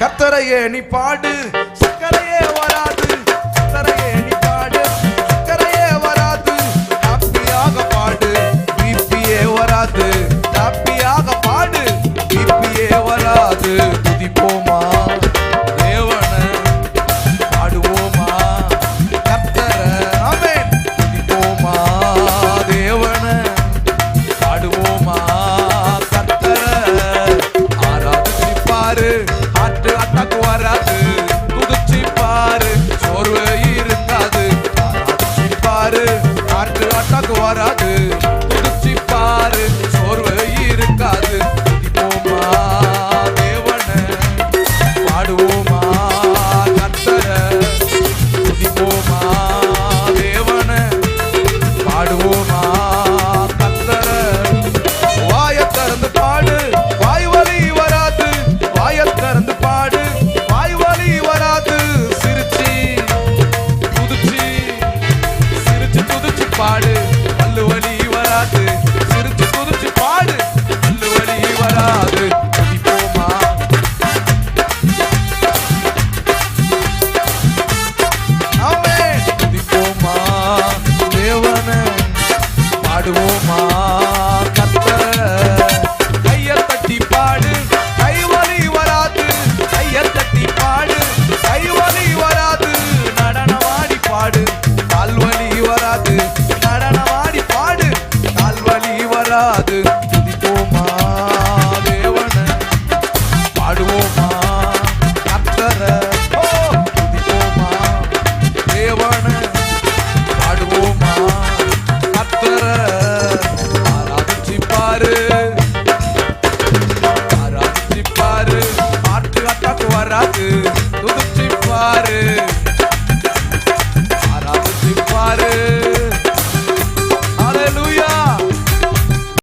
கத்தரையே நீ பாடு. மாறாது துடிச்சி பாரு சோர்வு இருக்காது. போமா தேவன? பாடுவோமா கத்தர வாய திறந்து பாடு வாய் வலி வராது. வாய திறந்து பாடு வாய் வலி வராது. சிரிச்சி துதிச்சி சிரிச்சு துதிச்சு பாடு.